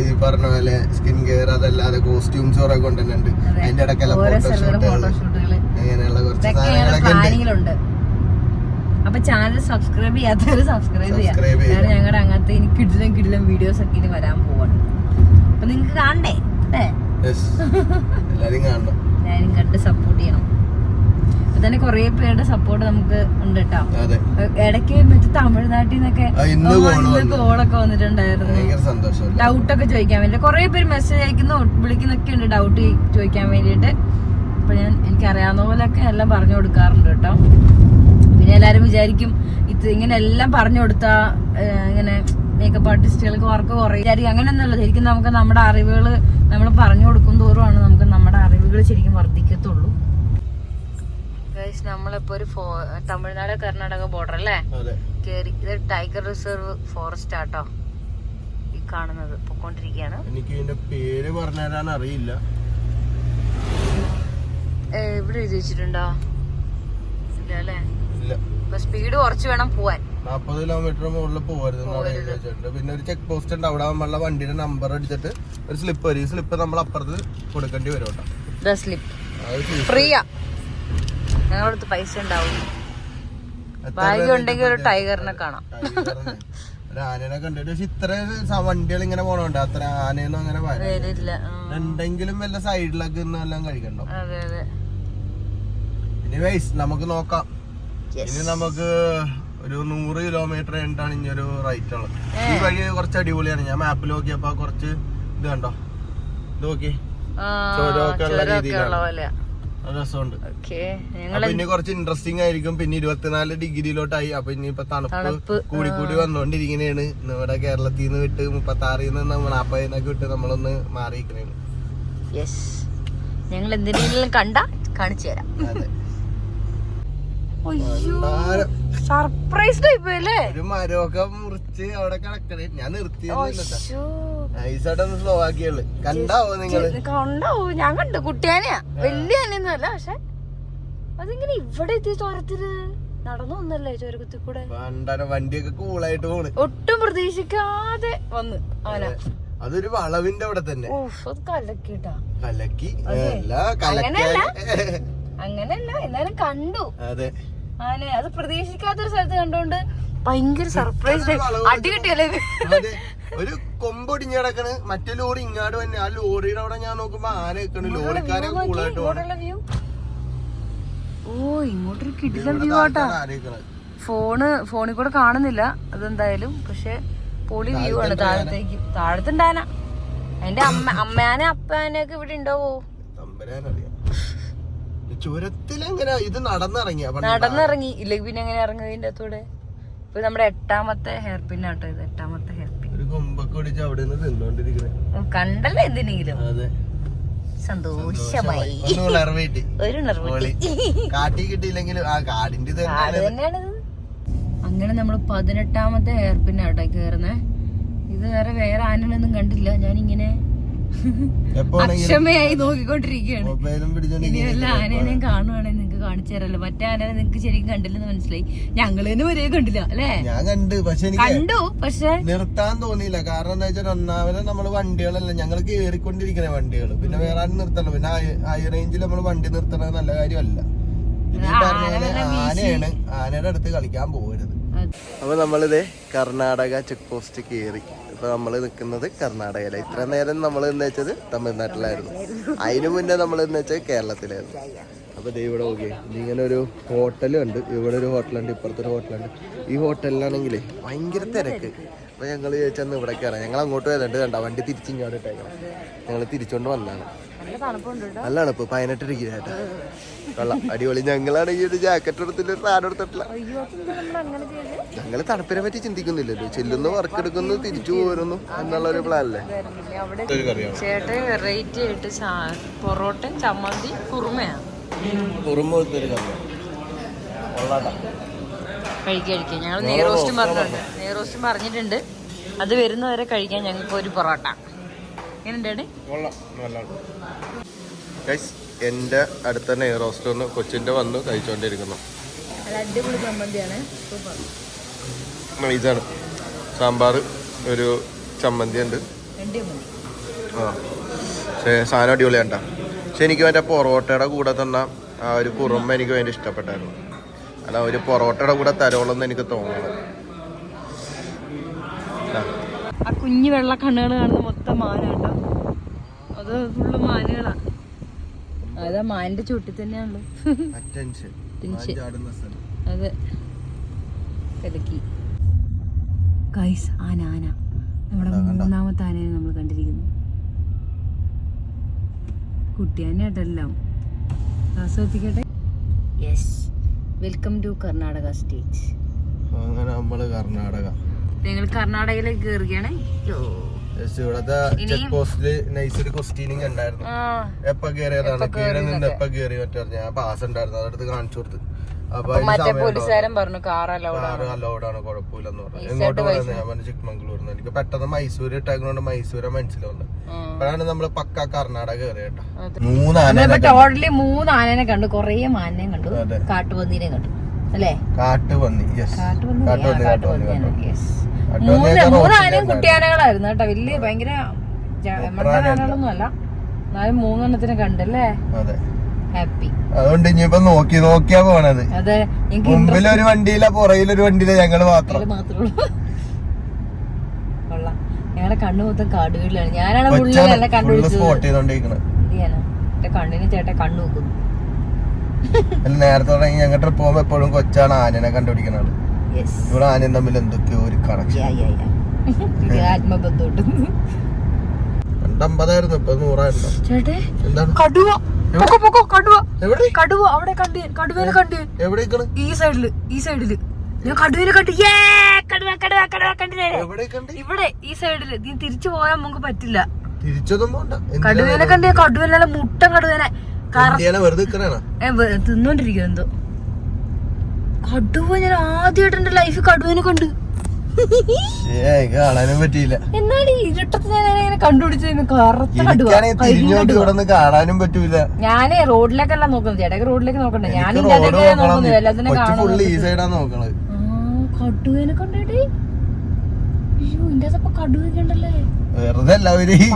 Speaker 2: ഈ പറഞ്ഞ പോലെ സ്കിൻ കെയർ അതല്ലാതെ കോസ്റ്റ്യൂംസ് കുറെ കൊണ്ടുവരുന്നുണ്ട്. അതിന്റെ ഇടയ്ക്ക്
Speaker 1: ഓരോ സ്ഥലങ്ങളിലെ
Speaker 2: ഫോട്ടോഷൂട്ടുകൾ അങ്ങനെയുള്ള കുറച്ച് സാധനങ്ങളൊക്കെ ഉണ്ട്.
Speaker 1: അപ്പൊ ചാനൽ സബ്സ്ക്രൈബ് ചെയ്യാത്തവര് സബ്സ്ക്രൈബ് ചെയ്യാം. കാരണം ഞങ്ങളുടെ അങ്ങനത്തെ ഇനി കിടിലും കിടിലും വീഡിയോസ് ഒക്കെ ഇനി വരാൻ പോവാണ്. അപ്പൊ നിങ്ങക്ക് കാണണ്ടേ?
Speaker 2: എല്ലാരും
Speaker 1: കണ്ട് സപ്പോർട്ട് ചെയ്യണം. തന്നെ കൊറേ പേരുടെ സപ്പോർട്ട് നമുക്ക് ഉണ്ട് കേട്ടോ ഇടയ്ക്ക് മറ്റേ തമിഴ്നാട്ടിൽ നിന്നൊക്കെ. കോളൊക്കെ വന്നിട്ടുണ്ടായിരുന്നു. ഡൗട്ട് ഒക്കെ ചോദിക്കാൻ വേണ്ടി. കുറെ പേര് മെസ്സേജ് അയക്കുന്നു വിളിക്കുന്നൊക്കെ ഉണ്ട് ഡൗട്ട് ചോദിക്കാൻ വേണ്ടിയിട്ട്. അപ്പൊ ഞാൻ എനിക്ക് അറിയാവുന്ന പോലെയൊക്കെ എല്ലാം പറഞ്ഞു കൊടുക്കാറുണ്ട് കേട്ടോ. പിന്നെ എല്ലാരും വിചാരിക്കും ഇത് ഇങ്ങനെ എല്ലാം പറഞ്ഞു കൊടുത്താ ഇങ്ങനെ മേക്കപ്പ് ആർട്ടിസ്റ്റുകൾക്ക് വർക്ക് കുറയും. വിചാരിക്കും അങ്ങനെയൊന്നുമല്ല. ശരിക്കും നമുക്ക് നമ്മുടെ അറിവുകൾ നമ്മൾ പറഞ്ഞു കൊടുക്കും തോറുമാണ് നമുക്ക് നമ്മുടെ അറിവുകൾ ശരിക്കും വർദ്ധിക്കത്തുള്ളൂ. നമ്മളിപ്പോ ഒരു തമിഴ്നാട് കർണാടക ബോർഡർ അല്ലേ? കേറി ഇത് ടൈഗർ റിസർവ് ഫോറസ്റ്റ് ആട്ടോ ഈ കാണുന്നത്. പൊക്കോണ്ടിരിക്കുകയാണ്
Speaker 2: എനിക്ക് ഇതിന്റെ പേര് പറഞ്ഞുതരാൻ അറിയില്ല
Speaker 1: എവിടെ ഇവിടെ എഴുതി വെച്ചിട്ടുണ്ടോ ഇല്ല. അല്ലേ സ്പീഡ് കുറച്ച് വേണം പോവാൻ.
Speaker 2: നാപ്പത് കിലോമീറ്റർ മുകളിൽ പോകരുത് പിന്നെ ഒരു ചെക്ക് പോസ്റ്റ് ഉണ്ട്. അവിടെ നമ്മളെ വണ്ടിയുടെ നമ്പർ അടിച്ചിട്ട് ഒരു സ്ലിപ്പ് വരും. ഈ സ്ലിപ്പ് നമ്മൾ അപ്പുറത്ത് കൊടുക്കേണ്ടി വരും കേട്ടോ.
Speaker 1: സ്ലിപ്പ് ഫ്രീയാ ഞങ്ങളുടെ അടുത്ത് പൈസ ഉണ്ടാവും. ഭാഗ്യം ഉണ്ടെങ്കിൽ ഒരു ടൈഗറിനെ കാണാം.
Speaker 2: ആനേനെ കണ്ടിട്ട് പക്ഷെ ഇത്ര വണ്ടികൾ ഇങ്ങനെ പോണോണ്ട് അത്ര ആനയൊന്നും അങ്ങനെ വരാ
Speaker 1: വരില്ല.
Speaker 2: എന്തെങ്കിലും വല്ല സൈഡിലൊക്കെ എല്ലാം കഴിക്കണ്ടോ? ഇനി വൈസ് നമുക്ക് നോക്കാം. ഇനി നമുക്ക് ഒരു നൂറ് കിലോമീറ്റർ കഴിഞ്ഞിട്ടാണ് ഇനി ഒരു റൈറ്റ് ഉള്ളത് ഈ വഴി കുറച്ച് അടിപൊളിയാണ്. ഞാൻ മാപ്പിൽ നോക്കിയപ്പോ കുറച്ച് ഇത് കണ്ടോ? ഇത് നോക്കി ചോരൊക്കെ ഉള്ള രീതിയിലാണ്. രസമുണ്ട്. ഇനി കുറച്ച് ഇൻട്രസ്റ്റിംഗ് ആയിരിക്കും. പിന്നെ ഇരുപത്തിനാല് ഡിഗ്രിയിലോട്ടായി. അപ്പൊ ഇനി തണുപ്പ്
Speaker 1: തണുപ്പ്,
Speaker 2: കൂടി കൂടി വന്നോണ്ടിരിക്കണേണ്. നമ്മുടെ കേരളത്തിൽ നിന്ന് വിട്ട് മുപ്പത്തി ആറിൽ നിന്ന് നാപ്പതിനൊക്കെ വിട്ട് നമ്മളൊന്ന് മാറിയിരിക്കണേണ്.
Speaker 1: ഞങ്ങൾ എന്തിനെങ്കിലും കണ്ട കാണിച്ചു തരാം. സർപ്രൈസ് ടൈപ്പ് അല്ലേ?
Speaker 2: ഒരു മരമൊക്കെ മുറിച്ച് അവിടെ കിടക്കണേ. ഞാൻ
Speaker 1: ശ്ശോ.
Speaker 2: നൈസായിട്ടൊന്ന് സ്ലോ ആക്കിയുള്ളു കണ്ടാവോ നിങ്ങൾ
Speaker 1: കണ്ടോ ഞാൻ കണ്ടു. കുട്ടിയാനെയാ. വലിയ ആനയൊന്നും അല്ല പക്ഷെ അതിങ്ങനെ ഇവിടെ എത്തി ചോരത്തിൽ നടന്നു വന്നല്ലേ ചോരക്കുത്തി കൂടെ
Speaker 2: വണ്ടിയൊക്കെ കൂളായിട്ട് പോണ്.
Speaker 1: ഒട്ടും പ്രതീക്ഷിക്കാതെ വന്ന് ആന.
Speaker 2: അതൊരു വളവിന്റെ അവിടെ തന്നെ.
Speaker 1: കലക്കിട്ടാ.
Speaker 2: കലക്കി
Speaker 1: അങ്ങനെയല്ല എന്നാലും കണ്ടു.
Speaker 2: അതെ.
Speaker 1: ആന അത് പ്രതീക്ഷിക്കാത്തൊരു സ്ഥലത്ത് കണ്ടോണ്ട് ഭയങ്കര സർപ്രൈസ് അടി കിട്ടിയല്ലേ ഇത്?
Speaker 2: അതെ ഒരു കൊമ്പൊടിഞ്ഞ് കിടക്കണ്. മറ്റേ ലോറി ഇങ്ങാട് തന്നെ ആ ലോറിയുടെ അവിടെ ഞാൻ നോക്കുമ്പോ ആന ലോറിക്കാരെ കൂളായിട്ട്
Speaker 1: ഓ ഇങ്ങോട്ടൊരു കിടിലൻ വ്യൂ ആട്ടാ. ഫോണ് ഫോണിൽ കൂടെ കാണുന്നില്ല അതെന്തായാലും. പക്ഷെ പൊളി വ്യൂ ആണ് താഴത്തേക്ക്. താഴത്തുണ്ടാന എന്റെ അമ്മ അമ്മയാനെ അപ്പാനൊക്കെ ഇവിടെ ഉണ്ടാവോ
Speaker 2: ചുരത്തിലെങ്ങനെ ഇത് നടന്നിറങ്ങിയ
Speaker 1: നടന്നിറങ്ങി. ഇല്ലെങ്കിൽ പിന്നെ എങ്ങനെ ഇറങ്ങുന്നതിന്റെ അകത്തൂടെ? ഇപ്പൊ നമ്മുടെ എട്ടാമത്തെ ഹെയർ പിൻ ആട്ടോ ഇത് എട്ടാമത്തെ ഹെയർ പിൻ
Speaker 2: ഒരു കൊമ്പൊക്കെ ഒടിച്ച് അവിടെ നിന്ന്
Speaker 1: കണ്ടല്ലേ എന്തിനെങ്കിലും?
Speaker 2: അതെ.
Speaker 1: സന്തോഷമായി. ഒരു.
Speaker 2: കാട്ടി. കിട്ടിയില്ലെങ്കിലും ആ കാടിന്റെ ഇത് തന്നെയാണ്.
Speaker 1: അങ്ങനെ നമ്മൾ പതിനെട്ടാമത്തെ ഹെയർ പിൻ ആട്ടോ കയറുന്നേ. ഇത് വേറെ വേറെ ആനകളൊന്നും കണ്ടില്ല. ഞാനിങ്ങനെ അക്ഷമയായി നോക്കിക്കൊണ്ടിരിക്കുകയാണ്. ഇനി വല്ല ആനേനെയും കാണുവാണെങ്കിൽ നിങ്ങക്ക് കാണിച്ചു തരല്ലോ മറ്റേ ആനേനെ നിങ്ങക്ക് ശരിക്കും കണ്ടില്ലെന്ന് മനസ്സിലായി. ഞങ്ങൾ തന്നെ വരെ കണ്ടില്ല അല്ലേ?
Speaker 2: ഞാൻ കണ്ട് പക്ഷെ എനിക്ക്
Speaker 1: കണ്ടു പക്ഷെ
Speaker 2: നിർത്താൻ തോന്നിയില്ല. കാരണം എന്താ വെച്ചാൽ ഒന്നാമത് നമ്മൾ വണ്ടികളല്ല ഞങ്ങൾ കേറിക്കൊണ്ടിരിക്കുന്ന വണ്ടികൾ പിന്നെ വേറെ ആരും നിർത്തല്ലോ പിന്നെ ഹൈ റേഞ്ചിൽ നമ്മൾ വണ്ടി നിർത്തണത് നല്ല കാര്യമല്ല. ആനയാണ് ആനയുടെ അടുത്ത് കളിക്കാൻ പോകരുത് അപ്പൊ നമ്മളിത് കർണാടക ചെക്ക് പോസ്റ്റ് കയറി ഇപ്പൊ നമ്മൾ നിൽക്കുന്നത് കർണാടകയില. ഇത്ര നേരം നമ്മൾ എന്ന് വെച്ചത് തമിഴ്നാട്ടിലായിരുന്നു. അതിനു മുന്നേ നമ്മൾ എന്ന് വെച്ചത് കേരളത്തിലായിരുന്നു. അപ്പോൾ ദേ ഇവിടെ ഓക്കെ ഇങ്ങനെ ഒരു ഹോട്ടലുണ്ട് ഇവിടെ ഒരു ഹോട്ടലുണ്ട് ഇപ്പുറത്തൊരു ഹോട്ടലുണ്ട്. ഈ ഹോട്ടലിലാണെങ്കിൽ ഭയങ്കര തിരക്ക്. അപ്പൊ ഞങ്ങൾ ചോദിച്ചാൽ ഇവിടെ കയറാം ഞങ്ങൾ അങ്ങോട്ട് വരുന്നുണ്ട് കണ്ട വണ്ടി തിരിച്ചിങ്ങോട്ട് ഇട്ടേക്കണം. ഞങ്ങൾ തിരിച്ചോണ്ട് വന്നാണ്
Speaker 1: നല്ല
Speaker 2: തണുപ്പ് പതിനെട്ട് ഡിഗ്രി ആയിട്ട്. കൊള്ളാം അടിപൊളി. ഞങ്ങളാണ് ഈ ഒരു ജാക്കറ്റ് എടുത്തിട്ട് ഒരു സാധനം എടുത്തിട്ടില്ല
Speaker 1: അയ്യോ നമ്മൾ അങ്ങനെ ചെയ്ത്?
Speaker 2: ഞങ്ങൾ തണുപ്പിനെ പറ്റി ചിന്തിക്കുന്നില്ലല്ലോ. ചെല്ലുന്നു വർക്ക് എടുക്കുന്നു തിരിച്ചു പോരുന്നു എന്നുള്ള ഒരു പ്ലാൻ അല്ലേ?
Speaker 1: ഇതായിരുന്നില്ലേ? അവിടെ ചേട്ടൻ വെറൈറ്റി ആയിട്ട് പൊറോട്ട ചമ്മന്തി കുറുമയാണ് ഞങ്ങൾ നെയ്റോസ്റ്റും പറഞ്ഞിട്ടുണ്ട്. നെയ്റോസ്റ്റും പറഞ്ഞിട്ടുണ്ട്. അത് വരുന്നവരെ കഴിക്കാൻ ഞങ്ങൾക്ക് ഒരു പൊറോട്ട.
Speaker 2: ഗൈസ് എന്റെ തന്നെ എയർ റോസ്റ്റ് ഒന്ന് കൊച്ചിന്റെ വന്ന് കഴിച്ചുകൊണ്ടിരിക്കുന്നു
Speaker 1: അടിപൊളി ചമ്മന്തിയാണ്.
Speaker 2: ഇതാണ്. സാമ്പാർ ഒരു ചമ്മന്തി ഉണ്ട് ആ പക്ഷേ സാധനം അടിപൊളിയാണ്ട പക്ഷെ എനിക്ക് മറ്റേ പൊറോട്ടയുടെ കൂടെ തന്ന ആ ഒരു കുറുമ എനിക്ക് ഭയങ്കര ഇഷ്ടപ്പെട്ടായിരുന്നു. അല്ല ഒരു പൊറോട്ടയുടെ കൂടെ തരോളെന്ന് എനിക്ക് തോന്നണം. ആ,
Speaker 1: കുഞ്ഞു വെള്ള കണ്ണുകൾ കാണുന്ന മൊത്തം മാനാട്ടോ അത് ഫുള്ള് മാനുകളാ. അതാ മാനിന്റെ ചുട്ടി തന്നെയാണല്ലോ. അതെ. കലക്കി ഗൈസ് ആന ആന നമ്മുടെ മൂന്നാമത്തെ ആനയെ നമ്മൾ കണ്ടിരിക്കുന്നു. കുട്ടിയാനായിട്ടെല്ലാം ആസ്വദിക്കട്ടെ? Yes welcome to Karnataka state
Speaker 2: അങ്ങനെ നമ്മൾ കർണാടക.
Speaker 1: നിങ്ങൾ കർണാടകയിലേക്ക് കയറുകയാണ്
Speaker 2: ഇവിടത്തെ ചെക്ക് പോസ്റ്റിൽ നൈസൊരു ക്വസ്റ്റ്യനിങ് ഉണ്ടായിരുന്നു എപ്പ കേറിയതാണ്? കീഴിൽ നിന്ന് എപ്പ കേറി മറ്റേ ഞാൻ പാസ് ഉണ്ടായിരുന്നു. അതെടുത്ത് കാണിച്ചു കൊടുത്ത്. അപ്പൊ.
Speaker 1: പോലീസുകാരൻ പറഞ്ഞു കാർ അലൗഡ്
Speaker 2: ആണ്. കുഴപ്പമില്ലെന്ന് പറഞ്ഞു. എങ്ങോട്ട് പോകുന്നത് ഞാൻ പറഞ്ഞു ചിക്മംഗ്ലൂർന്ന് എനിക്ക് പെട്ടെന്ന് മൈസൂർ ഇട്ടേക്കുന്നോണ്ട് മൈസൂരെ മനസ്സിലാവുന്നത് അപ്പോഴാണ് നമ്മൾ പക്ക കർണാടക കയറി കേട്ടോ. മൂന്നാന
Speaker 1: ടോട്ടലി മൂന്ന് ആനനെ കണ്ടു. കൊറേ മാനനെ കണ്ടു. കാട്ടുപന്നീനെ കണ്ടു. അല്ലേ?
Speaker 2: കാട്ടുപന്നി.
Speaker 1: കാട്ടുപന്നി.
Speaker 2: കാട്ടുപന്നി
Speaker 1: യെസ് മൂന്ന്
Speaker 2: ഒക്കെ
Speaker 1: മൂന്ന് കുട്ടിയാനകളായിരുന്നു കേട്ടോ. വലിയ ഭയങ്കര ആനകളൊന്നും അല്ല. എന്നാലും മൂന്നെണ്ണത്തിനെ കണ്ടല്ലേ? ഹാപ്പി
Speaker 2: അതുകൊണ്ട് ഇനിയിപ്പോ നോക്കി നോക്കിയാ പോണത്.
Speaker 1: അതെ. എനിക്ക്
Speaker 2: മുമ്പിൽ ഒരു വണ്ടിയില്ല പുറകിലൊരു വണ്ടിയില്ല ഞങ്ങൾ മാത്രം.
Speaker 1: കൊള്ളാം. ഞങ്ങളുടെ കണ്ണു മൊത്തം കാടുകളിലാണ് ഞാനാണ് കണ്ടുപിടിച്ചത് കണ്ണിന് ചേട്ടൻ കണ്ണു നോക്കുന്നു
Speaker 2: നേരത്തെ തുടങ്ങി പോകുമ്പോ എപ്പോഴും കൊച്ചാണ് ആനനെ കണ്ടുപിടിക്കണത്.
Speaker 1: യെസ്
Speaker 2: ഇവിടെ ആനയും തമ്മിൽ എന്തൊക്കെയോ ഒരു കണക്ഷൻ രണ്ടമ്പതായിരുന്നു ഇപ്പൊ നൂറായിരുന്നു.
Speaker 1: ചേട്ടേ
Speaker 2: എന്താണ്?
Speaker 1: കടുവ. കടുവ.
Speaker 2: എവിടെ?
Speaker 1: കടുവ അവിടെ കണ്ട് കടുവേനെ കണ്ട്.
Speaker 2: എവിടെ?
Speaker 1: ഈ സൈഡിൽ ഈ സൈഡിൽ ഞാൻ കടുവേനെ കണ്ടു. ഏ കടുവ കടുവ കടുവ കണ്ടില്ലേ? ഇവിടെ ഈ സൈഡിൽ നീ തിരിച്ചു പോയാൽ നമുക്ക് പറ്റില്ല.
Speaker 2: തിരിച്ചൊന്നും
Speaker 1: കടുവേനെ കണ്ട് കടുവേനെ മുട്ട കടുവേനെ. തിന്നോണ്ടിരിക്കും എന്തോ. കടുവ ഞാൻ ആദ്യമായിട്ട് എന്റെ ലൈഫിൽ കടുവനെ കണ്ട്.
Speaker 2: കാണാനും പറ്റിയില്ല.
Speaker 1: ഇരുട്ടത്ത് ഞാൻ കറുത്ത
Speaker 2: തിരിഞ്ഞോട്ട് ഇവിടെ കാണാനും പറ്റൂല.
Speaker 1: ഞാനേ നോക്കുന്നത്. ചേട്ടക്ക് റോഡിലേക്ക് നോക്കണ്ടേ? ഞാൻ നോക്കുന്നത്. എല്ലാത്തിനും കാണുന്നത് കടുവേനെ കണ്ടേടി. അയ്യോ കടുവൊക്കെ ഉണ്ടല്ലേ?
Speaker 2: വെറുതെ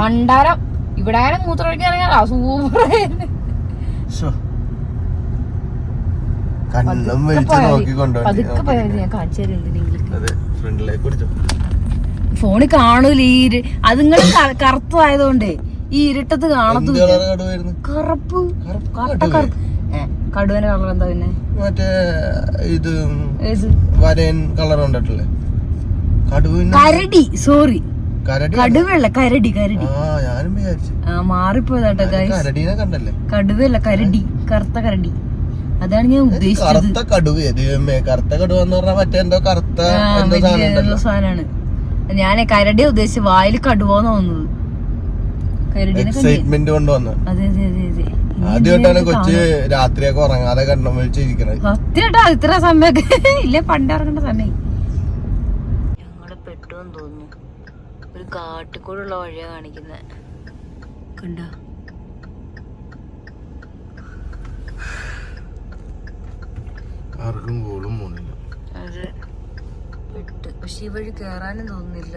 Speaker 1: പണ്ടാരം ഇവിടെ മൂത്രം മൂത്രമൊഴിക്കാൻ ഇറങ്ങാ സൂപ്പർ
Speaker 2: ശ്ശോ. കണ്ണും വെളിച്ചം
Speaker 1: പതുക്കെ പോയാൽ ഞാൻ കാണിച്ചു ഫോണിൽ കാണൂല ഈ അതുങ്ങൾ കറുത്തതായതുകൊണ്ടേ ഈ ഇരുട്ടത്ത് കാണത്തു കറുപ്പ്. കറുത്ത കടുവന്റെ കളർ എന്താ പിന്നെ?
Speaker 2: മറ്റേ ഇത്? വരയൻ കളർ കണ്ടിട്ടില്ലേ?
Speaker 1: കരടി സോറി. കടുവല്ല കരടി കരടി. മാറിപ്പോയതാട്ടോ കടുവല്ല കരടി. കറുത്ത കരടി. അതാണ് ഞാൻ ഉദ്ദേശിച്ചത്.
Speaker 2: കറുത്ത കടുവ ദൈവമേ കറുത്ത കടുവ എന്ന് പറഞ്ഞാൽ മറ്റേ എന്തോ കറുത്ത
Speaker 1: സാധനമാണ് ഞാൻ കരടിയെ ഉദ്ദേശിച്ച് വായിൽ കടുവന്ന് തോന്നുന്നത്. കരടിനെ കണ്ടി?
Speaker 2: എക്സൈറ്റ്മെന്റ് കൊണ്ടുവന്ന്.
Speaker 1: അതെ അതെ അതെ അതെ.
Speaker 2: ആദ്യമായിട്ടാണ് കൊച്ച് രാത്രിയൊക്കെ ഉറങ്ങാതെ കണ്ണം വിളിച്ചിരിക്കണത്
Speaker 1: സത്യമായിട്ടാ ഇത്ര സമയൊക്കെ ഇല്ല പണ്ട് ഇറങ്ങേണ്ട സമയം ഞങ്ങൾ പെട്ടു തോന്നുന്നു. ഒരു കാട്ടിക്കൂടുള്ള വഴിയാ കാണിക്കുന്നത് കണ്ട?
Speaker 2: ആർക്കും ഗോളും പോണില്ല
Speaker 1: അതെ. പെട്ട് പക്ഷെ ഈ വഴി കേറാനും തോന്നുന്നില്ല.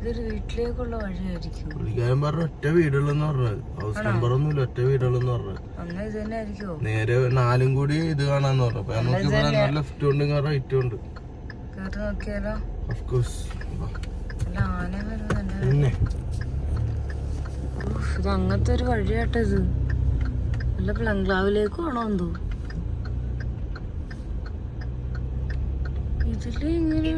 Speaker 1: ഇതൊരു വീട്ടിലേക്കുള്ള വഴിയായിരിക്കും.
Speaker 2: പുള്ളിക്കാരൻ പറഞ്ഞ ഒറ്റ വീടുള്ളെന്ന് പറഞ്ഞത്. ഹൗസ് നമ്പർ ഒന്നുമില്ല ഒറ്റ വീടുള്ളെന്ന് പറഞ്ഞത്. നേരെ നാലും കൂടി ഇത് കാണാന്ന് പറഞ്ഞു. അപ്പൊ ലെഫ്റ്റ് ഉണ്ട് റൈറ്റ് ഉണ്ട്.
Speaker 1: അല്ല
Speaker 2: പിന്നെ?
Speaker 1: ഇത് അങ്ങനത്തെ ഒരു വഴിയാട്ടത്. ഇത് പ്ലംഗ്ലാവിലേക്കും ആണോ എന്തോ? ഇതിൽ ഇങ്ങനെ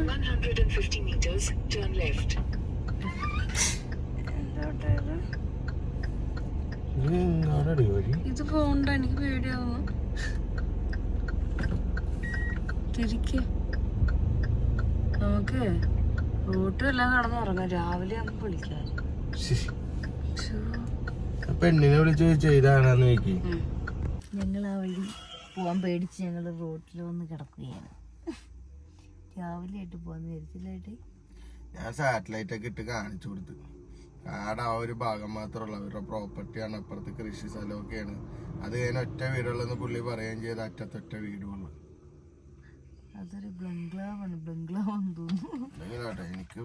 Speaker 1: ഇത്? പോണ്ട എനിക്ക് പേടിയാവുന്നു. തിരിക്ക്. നമുക്ക് റൂട്ടിലെല്ലാം കടന്നുറങ്ങാം. രാവിലെ നമുക്ക് വിളിക്കാം.
Speaker 2: ശ്ശി.
Speaker 1: ശ്ശോ.
Speaker 2: ആ പെണ്ണിനെ വിളിച്ച് ചോദിച്ചാ ഇതാണെന്ന് നോക്കി
Speaker 1: ഞങ്ങൾ ആ വഴി പോവാൻ പേടിച്ച് ഞങ്ങൾ റോട്ടിൽ വന്ന് കിടക്കുകയാണ്. രാവിലെ ആയിട്ട് പോവാന്ന് വിചാരിച്ചില്ലായിട്ട്?
Speaker 2: ഞാൻ സാറ്റലൈറ്റ് ഒക്കെ ഇട്ട് കാണിച്ചു കൊടുത്തു. ആടെ ആ ഒരു ഭാഗം മാത്രമുള്ള അവരുടെ പ്രോപ്പർട്ടിയാണ് അപ്പുറത്ത് കൃഷി സ്ഥലമൊക്കെയാണ്. അത് കഴിഞ്ഞ ഒറ്റ വീടുള്ളെന്ന് പുള്ളി പറയുകയും ചെയ്ത് അറ്റത്തൊറ്റ വീടുള്ളു.
Speaker 1: അതൊരു ബംഗ്ലാവാണ് ബംഗ്ലാവാന്ന് തോന്നുന്നു.
Speaker 2: എനിക്ക്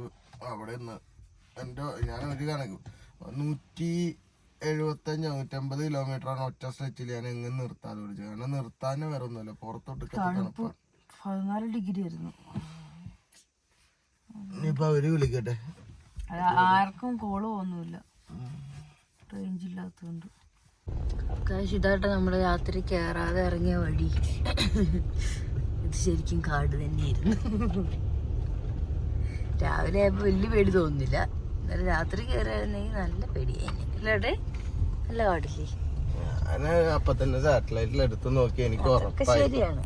Speaker 2: അവിടെ നിന്ന് എന്റെ ഞാൻ ഒരു കണക്ക് നൂറ്റി എഴുപത്തഞ്ച് നൂറ്റമ്പത് കിലോമീറ്റർ ആണ് ഒറ്റ സ്ട്രെച്ചിൽ ഞാൻ എങ്ങനെ നിർത്താതെ വിളിച്ചത് കാരണം നിർത്താൻ വേറെ ഒന്നുമില്ല പുറത്തോട്ട്
Speaker 1: പതിനാല് ഡിഗ്രി ആയിരുന്നു.
Speaker 2: അവർ വിളിക്കട്ടെ.
Speaker 1: അത് ആർക്കും കോൾ പോകുന്നില്ല റേഞ്ച് ഇല്ലാത്തതുകൊണ്ട്. ഇതായിട്ട് നമ്മൾ രാത്രി കയറാതെ ഇറങ്ങിയ വഴി. ഇത് ശരിക്കും കാട് തന്നെയായിരുന്നു. രാവിലെ ആയപ്പോ വലിയ പേടി തോന്നുന്നില്ല. എന്നാലും രാത്രി കയറായിരുന്നെങ്കിൽ നല്ല പേടിയായി. അല്ലാടെ നല്ല കാടില്ലേ?
Speaker 2: ഞാൻ അപ്പൊ തന്നെ സാറ്റലൈറ്റിൽ എടുത്ത് നോക്കി എനിക്ക്
Speaker 1: ശരിയാണ്.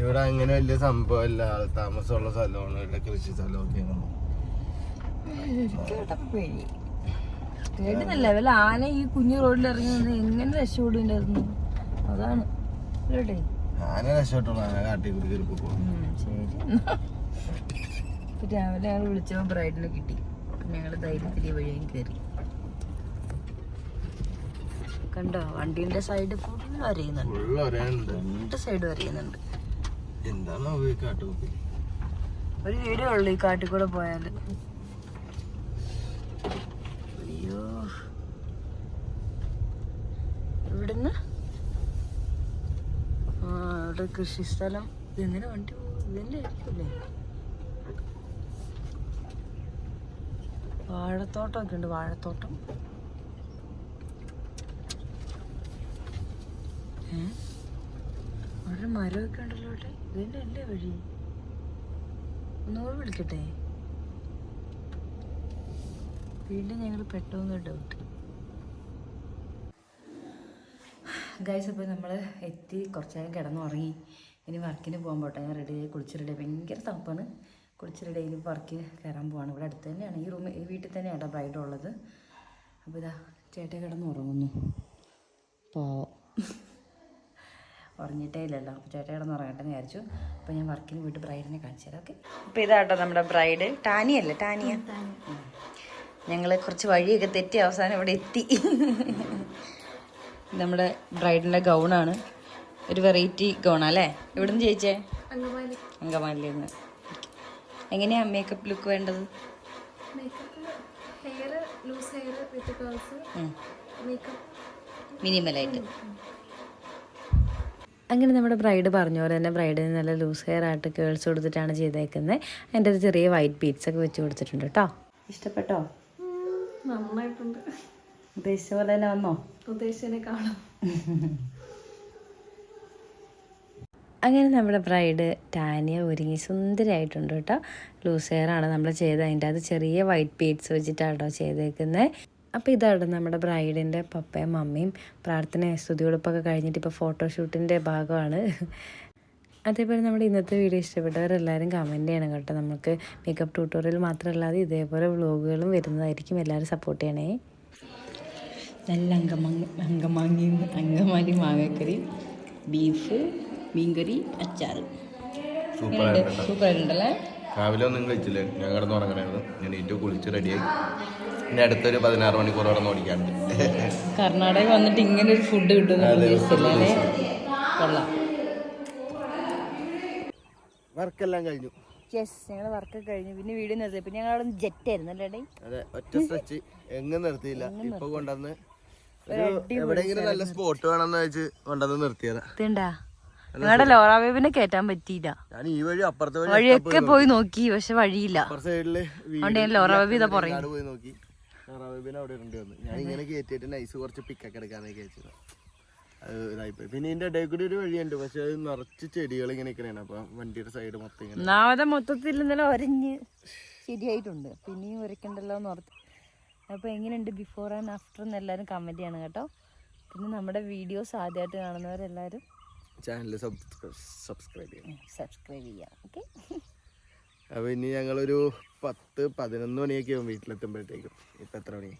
Speaker 2: ഇവിടെ അങ്ങനെ വലിയ സംഭവമല്ല. ആൾ താമസമുള്ള സ്ഥലമാണ്. ഇവിടെ കൃഷി സ്ഥലമൊക്കെ
Speaker 1: കേട്ട പേടി. കേട്ടുന്നില്ല വല്ല ആന ഈ കുഞ്ഞു റോഡിൽ ഇറങ്ങി നിന്ന് എങ്ങനെ രക്ഷപ്പെടുണ്ടായിരുന്നു അതാണ്. കേട്ടേ?
Speaker 2: ആന രക്ഷപ്പെട്ടുള്ളൂ ആന കാട്ടി കൂടി കയറി പോകും
Speaker 1: ശരി. ഇപ്പൊ രാവിലെ ഞങ്ങൾ വിളിച്ചപ്പോ ബ്രൈഡിനെ കിട്ടി. ഞങ്ങൾ ധൈര്യത്തിൽ വഴിയും കയറി. കണ്ടോ? വണ്ടീന്റെ സൈഡ് ഫുൾ വരയുന്നുണ്ട് രണ്ട് സൈഡ് വരയുന്നുണ്ട്
Speaker 2: എന്താണ് ഈ കാട്ടുകുപ്പി
Speaker 1: ഒരു വീടേ ഉള്ളു ഈ കാട്ടിൽ കൂടെ പോയാൽ. അയ്യോ. ഇവിടുന്ന് ആ ഇവിടെ കൃഷി സ്ഥലം. ഇതെങ്ങനെ വണ്ടി പോകും ആയിരിക്കില്ലേ വാഴത്തോട്ടമൊക്കെ ഉണ്ട് വാഴത്തോട്ടം. ഏ? അവിടെ മരമൊക്കെ ഉണ്ടല്ലോ ഇവിടെ അല്ലേ വഴി? ഒന്നുകൂടെ വിളിക്കട്ടെ? വീണ്ടും ഞങ്ങൾ പെട്ടെന്ന് ഡൗട്ട് ഗൈസ് അപ്പോൾ നമ്മൾ എത്തി. കുറച്ച് നേരം കിടന്നുറങ്ങി. ഇനി വർക്കിന് പോകാൻ പോട്ടെ. ഞാൻ റെഡി ആയി കുളിച്ച് റെഡി ഭയങ്കര തണുപ്പാണ്. കുളിച്ച് റെഡി ആയി. വർക്ക് കയറാൻ പോവാണ്. ഇവിടെ അടുത്ത് തന്നെയാണ്. ഈ റൂമിൽ ഈ വീട്ടിൽ തന്നെയാണ് ബ്രൈഡ് ഉള്ളത്. അപ്പോൾ ഇതാ ചേട്ടൻ കിടന്നുറങ്ങുന്നു. പാവം. ഉറങ്ങിയിട്ടേ ഇല്ലല്ലോ. അപ്പോൾ ചേട്ടൻ കിടന്ന് ഉറങ്ങട്ടെ എന്ന് വിചാരിച്ചു. അപ്പോൾ ഞാൻ വർക്കിന് പോയിട്ട് ബ്രൈഡിനെ കാണിച്ചു തരാം ഓക്കെ? അപ്പോൾ ഇതാട്ടോ നമ്മുടെ ബ്രൈഡ്. ടാനിയല്ലേ ടാനിയ? ഞങ്ങൾ കുറച്ച് വഴിയൊക്കെ തെറ്റി അവസാനം ഇവിടെ എത്തി. നമ്മുടെ ബ്രൈഡിന്റെ ഗൗണാണ്. ഒരു വെറൈറ്റി ഗൗണല്ലേ ഇവിടുന്ന് ഇവിടെ നിന്ന് ചേച്ചേ അങ്കമാലിയിൽ നിന്ന് എങ്ങനെയാ മേക്കപ്പ് ലുക്ക് വേണ്ടത്?
Speaker 3: Hair loose hair with curls makeup
Speaker 1: മിനിമലായിട്ട് അങ്ങനെ നമ്മുടെ ബ്രൈഡ് പറഞ്ഞ പോലെ തന്നെ ബ്രൈഡിന് നല്ല ലൂസ് ഹെയർ ആയിട്ട് കേൾസ് കൊടുത്തിട്ടാണ് ചെയ്തേക്കുന്നത് അതിന്റെ ഒരു ചെറിയ വൈറ്റ് ബീഡ്സ് ഒക്കെ വെച്ച് കൊടുത്തിട്ടുണ്ട് കേട്ടോ. ഇഷ്ടപ്പെട്ടോ?
Speaker 3: നന്നായിട്ടുണ്ട്.
Speaker 1: ഉദ്ദേശിച്ച പോലെ തന്നെ വന്നോ?
Speaker 3: ഉദ്ദേശിച്ചതിനെ കാണാം.
Speaker 1: അങ്ങനെ നമ്മുടെ ബ്രൈഡ് ടാനിയ ഒരുങ്ങി സുന്ദരിയായിട്ടുണ്ട് കേട്ടോ. ലൂസ് ഹെയർ ആണ് നമ്മൾ ചെയ്തത്. അതിന്റെ അത് ചെറിയ വൈറ്റ് ബീഡ്സ് വെച്ചിട്ടാണ് കേട്ടോ ചെയ്തേക്കുന്നത് അപ്പോൾ ഇതാണ് നമ്മുടെ ബ്രൈഡിന്റെ പപ്പയും മമ്മിയും. പ്രാർത്ഥന സ്തുതിയോടൊപ്പമൊക്കെ കഴിഞ്ഞിട്ട് ഇപ്പോൾ ഫോട്ടോഷൂട്ടിന്റെ ഭാഗമാണ്. അതേപോലെ നമ്മുടെ ഇന്നത്തെ വീഡിയോ ഇഷ്ടപ്പെട്ടവരെല്ലാവരും കമന്റ് ചെയ്യണം കേട്ടോ. നമുക്ക് മേക്കപ്പ് ട്യൂട്ടോറിയൽ മാത്രമല്ലാതെ ഇതേപോലെ വ്ളോഗുകളും വരുന്നതായിരിക്കും. എല്ലാവരും സപ്പോർട്ട് ചെയ്യണേ. നല്ല അങ്കമാങ്ങ അങ്കമാങ്ങി അങ്കമാലി മാങ്ങക്കറി ബീഫ് മീൻകറി അച്ചാർ
Speaker 2: സൂപ്പർ
Speaker 1: സൂപ്പർ ഉണ്ടല്ലേ
Speaker 2: രാവിലെ ഒന്നും കഴിച്ചില്ല. ഞാൻ കിടന്ന് ഉറങ്ങണായിരുന്നു ഞാൻ ഏറ്റവും കുളിച്ച് റെഡിയായി പിന്നെ അടുത്തൊരു പതിനാറ് മണിക്കൂർ കിടന്ന് ഓടിക്കാണ്ട്
Speaker 1: കർണാടക വന്നിട്ട് ഇങ്ങനെ ഒരു ഫുഡ് കിട്ടുന്നു കൊള്ളാം.
Speaker 2: വർക്കെല്ലാം കഴിഞ്ഞു.
Speaker 1: യെസ് ഞങ്ങൾ വർക്ക് കഴിഞ്ഞു. പിന്നെ വീട് നിർത്തി പിന്നെ ഞങ്ങൾ അവിടെ ജെറ്റ് ആയിരുന്നു അല്ലേ
Speaker 2: അതെ ഒറ്റ സ്ട്രെച്ച് എങ്ങും നിർത്തിയില്ല. ഇപ്പൊ കൊണ്ടുവന്ന് എവിടെയെങ്കിലും നല്ല സ്പോട്ട് വേണമെന്ന് വെച്ച് കൊണ്ടുവന്ന് നിർത്തിയതാ.
Speaker 1: ഞങ്ങളുടെ ലോറ വേവിനെ കേറ്റാൻ പറ്റിയില്ല.
Speaker 2: ഞാൻ ഈ വഴി അപ്പുറത്തെ വഴി
Speaker 1: വഴിയൊക്കെ പോയി നോക്കി പക്ഷെ വഴിയില്ല. അതുകൊണ്ട് ഞാൻ ലോറ വേബി ഇതാ പറയും
Speaker 2: പോയി നോക്കി. റബീബിന് അവിടെ ഉണ്ട് വന്നു ഞാൻ ഇങ്ങനെ കയറ്റിയിട്ട് നൈസ് കുറച്ച് പിക്കൊക്കെ അത് ഇതായിപ്പോയി. പിന്നെ ഇതിന്റെ ഇടയിൽ കൂടി ഒരു വഴിയുണ്ട് പക്ഷെ അത് നിറച്ച് ചെടികൾ ഇങ്ങനെ നിൽക്കണേണ് അപ്പൊ വണ്ടിയുടെ സൈഡ് മൊത്തം ഇങ്ങനെ.
Speaker 1: ഒന്നാമതെ മൊത്തത്തിൽ ഇന്നലെ ഒരഞ്ഞ് ശരിയായിട്ടുണ്ട് പിന്നെയും ഒരക്കണ്ടല്ലോ എന്ന് ഓർത്ത്. അപ്പോൾ എങ്ങനെയുണ്ട് ബിഫോർ ആൻഡ് ആഫ്റ്റർ എന്ന് എല്ലാവരും കമന്റ് ചെയ്യണം കേട്ടോ. പിന്നെ നമ്മുടെ വീഡിയോസ് ആദ്യമായിട്ട് കാണുന്നവരെല്ലാവരും
Speaker 2: ചാനൽ സബ്സ്ക്രൈബ് ചെയ്യണം.
Speaker 1: സബ്സ്ക്രൈബ് ചെയ്യാം ഓക്കെ
Speaker 2: അപ്പൊ ഇനി ഞങ്ങളൊരു പത്ത് പതിനൊന്ന് മണിയൊക്കെ ആവും വീട്ടിലെത്തുമ്പോഴത്തേക്കും. ഇപ്പൊ എത്ര മണി?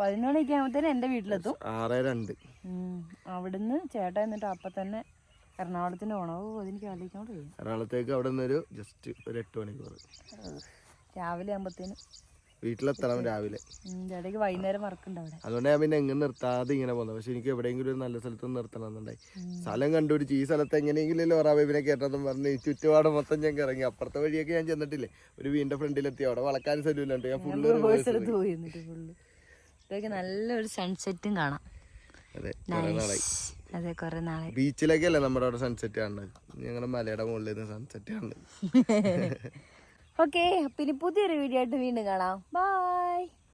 Speaker 1: പതിനൊന്ന് മണിയൊക്കെ ആകുമ്പോഴത്തേനും എന്റെ വീട്ടിലെത്തും.
Speaker 2: ആറ് രണ്ട്.
Speaker 1: അവിടുന്ന് ചേട്ടൻ എന്നിട്ട് അപ്പം തന്നെ എറണാകുളത്തിന് പോകണം ഓ അതെനിക്ക്
Speaker 2: എറണാകുളത്തേക്ക് അവിടെ നിന്നൊരു ജസ്റ്റ് ഒരു എട്ട് മണിക്കൂർ
Speaker 1: രാവിലെ ആകുമ്പോഴത്തേനും
Speaker 2: വീട്ടിലെത്തണം രാവിലെ.
Speaker 1: വൈകുന്നേരം അവിടെ
Speaker 2: അതുകൊണ്ട് ഞാൻ പിന്നെ എങ്ങനെ നിർത്താതെ ഇങ്ങനെ പോകുന്നത് പക്ഷെ എനിക്ക് എവിടെയെങ്കിലും ഒരു നല്ല സ്ഥലത്ത് നിർത്തണം എന്നുണ്ടായി. സ്ഥലം കണ്ടുപിടിച്ച് ഈ സ്ഥലത്ത് എങ്ങനെയെങ്കിലും ഒറാബേബിനെ കേട്ടതെന്ന് പറഞ്ഞ് ഈ ചുറ്റുപാട് മൊത്തം ഞാൻ ഇറങ്ങി അപ്പുറത്തെ വഴിയൊക്കെ ഞാൻ ചെന്നിട്ടില്ലേ? ഒരു വീടിന്റെ ഫ്രണ്ടിലെത്തി. അവിടെ വളക്കാൻ സ്ഥലമില്ലാണ്ട് ഞാൻ ഫുള്ള്
Speaker 1: നല്ലൊരു സൺസെറ്റും കാണാം.
Speaker 2: അതെ കൊറേ നാളെ
Speaker 1: അതെ കുറെ നാളെ
Speaker 2: ബീച്ചിലേക്കല്ലേ നമ്മുടെ അവിടെ സൺസെറ്റ് കാണുന്നത്? ഞങ്ങളുടെ മലയുടെ മുകളിൽ നിന്ന് സൺസെറ്റ് കാണുന്നത്.
Speaker 1: ഓക്കെ പിന്നെ പുതിയൊരു വീഡിയോ ആയിട്ട് വീണ്ടും കാണാം. ബൈ